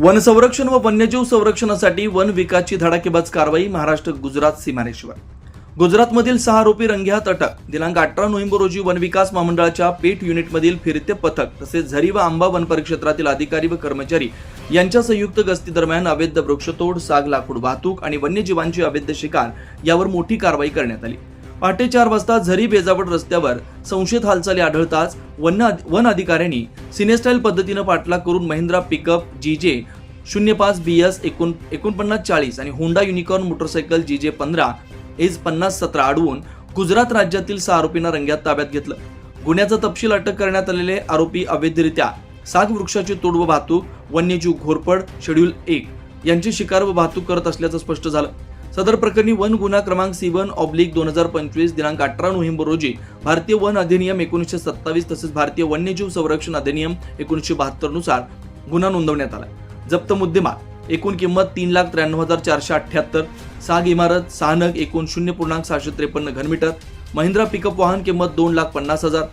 One संरक्षण व वन्यजीव संरक्षणासाठी वन विकासची धडाकेबाज कारवाई महाराष्ट्र गुजरात सीमारेश्वर गुजरातमधील सहा आरोपी रंग्यात अटक. दिनांक अठरा नोव्हेंबर रोजी वनविकास महामंडळाच्या पेठ युनिटमधील फिरते पथक तसेच झरी व आंबा वन परिक्षेत्रातील अधिकारी व कर्मचारी यांच्या संयुक्त गस्तीदरम्यान अवैध वृक्षतोड साग लाकूड वाहतूक आणि वन्यजीवांची अवैध शिकार यावर मोठी कारवाई करण्यात आली. पहाटे चार वाजता झरी बेजावट रस्त्यावर संशयित हालचाली आढळताच वन वन अधिकाऱ्यांनी सिनेस्टाईल पद्धतीनं पाठलाग करून महिंद्रा पिकअप जी जे शून्य पाच बी एस एकोण एकोणपन्नास चाळीस आणि होंडा युनिकॉर्न मोटरसायकल जी जे पंधरा एज पन्नास सतरा अडवून गुजरात राज्यातील सहा आरोपींना रंग्यात ताब्यात घेतलं. गुन्ह्याचा तपशील अटक करण्यात आलेले आरोपी अवैधरित्या साग वृक्षाची तोड व वाहतूक वन्यजीव घोरपड शेड्यूल एक यांची शिकार व वाहतूक करत असल्याचं स्पष्ट झालं. सदर प्रकरणी वन गुन्हा क्रमांक सी वन ऑब्लिक दोन हजार पंचवीस दिनांक अठरा नोव्हेंबर रोजी भारतीय वन अधिनियम एकोणीसशे सत्तावीस तसेच भारतीय वन्यजीव संरक्षण अधिनियम एकोणीसशे बहात्तरनुसार गुन्हा नोंदवण्यात आला जप्त मुद्देमाल एकूण किंमत तीन लाख त्र्याण्णव हजार चारशे अठ्ठ्याहत्तर साग इमारत सहा नग एकूण शून्य पूर्णांक सहाशे त्रेपन्न घनमीटर महिंद्रा पिकअप वाहन किंमत दोन लाख पन्नास हजार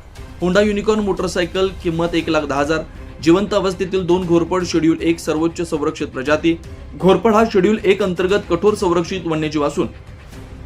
होंडा युनिकॉर्न मोटरसायकल किंमत एक लाख दहा हजार जिवंत अवस्थेतील दोन घोरपड शेड्यूल एक सर्वोच्च संरक्षित प्रजाती घोरपड हा शेड्यूल एक अंतर्गत कठोर संरक्षित वन्यजीव असून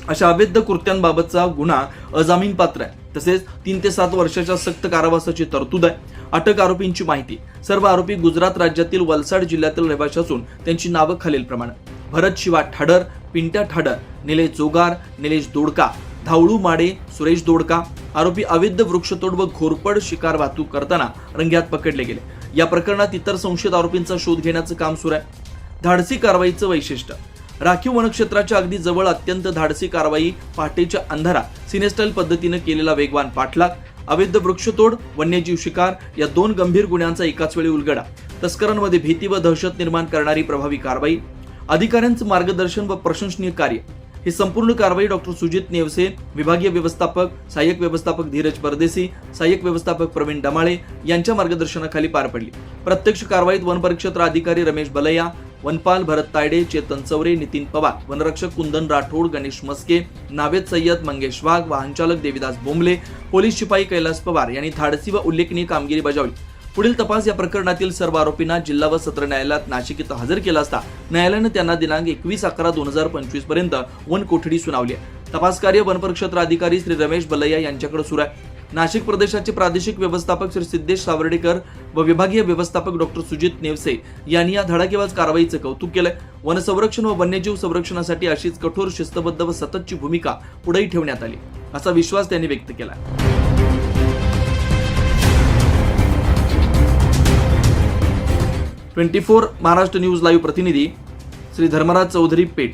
अशा अवैध कृत्यांबाबतचा गुन्हा अजामीन पात्र आहे. तसेच तीन ते सात वर्षाच्या सक्त कारावासाची तरतूद आहे. अटक आरोपींची माहिती. सर्व आरोपी गुजरात राज्यातील वलसाड जिल्ह्यातील रहिवासी असून त्यांची नावं खालीलप्रमाणे भरत शिवा ठाडर पिंट्या ठाडर निलेश जोगार निलेश दोडका धावळू माडे सुरेश दोडका आरोपी अवैध वृक्षतोड व घोरपड शिकार वाहतूक करताना रंग्यात पकडले गेले. या प्रकरणात इतर संशयित आरोपींचा शोध घेण्याचं काम सुरू आहे. धाडसी कारवाईचं वैशिष्ट्य. राखीव वनक्षेत्राच्या अगदी जवळ अत्यंत धाडसी कारवाई पहाटेच्या अंधारा सिनेस्टाईल पद्धतीनं केलेला वेगवान पाठलाग अवैध वृक्षतोड वन्यजीव शिकार या दोन गंभीर गुन्ह्यांचा एकाच वेळी उलगडा. तस्करांमध्ये भीती व दहशत निर्माण करणारी प्रभावी कारवाई अधिकाऱ्यांचं मार्गदर्शन व प्रशंसनीय कार्य. ही संपूर्ण कारवाई डॉक्टर सुजित नेवसे विभागीय व्यवस्थापक सहाय्यक व्यवस्थापक धीरज परदेसी सहाय्यक व्यवस्थापक प्रवीण डमाळे यांच्या मार्गदर्शनाखाली पार पडली. प्रत्यक्ष कारवाईत वन परिक्षेत्र अधिकारी रमेश बलैया वनपाल भरत तायडे चेतन चौरे नितीन पवार. वनरक्षक कुंदन राठोड गणेश मस्के नावेद सय्यद मंगेश वाघ वाहनचालक देविदास बोंबले पोलीस शिपाई कैलास पवार यांनी धाडसी व उल्लेखनीय कामगिरी बजावली. पुढील तपास या प्रकरणातील सर्व आरोपींना जिल्हा व सत्र न्यायालयात नाशिक इथं हजर केला असता न्यायालयानं त्यांना दिनांक एकवीस अकरा दोन हजार पंचवीसपर्यंत वन कोठडी सुनावली आहे. तपास कार्य वनपरिक्षेत्र अधिकारी श्री रमेश बलैया यांच्याकडे सुरू आहे. नाशिक प्रदेशाचे प्रादेशिक व्यवस्थापक श्री सिद्धेश सावर्डेकर व विभागीय व्यवस्थापक डॉक्टर सुजित नेवसे यांनी या धडाकेबाज कारवाईचं कौतुक केलंय. वनसंरक्षण व वन्यजीव संरक्षणासाठी अशीच कठोर शिस्तबद्ध व सततची भूमिका पुढेही ठेवण्यात आली असा विश्वास त्यांनी व्यक्त केला twenty four Maharashtra news live प्रतिनिधी श्री धर्मराज चौधरी पेठ.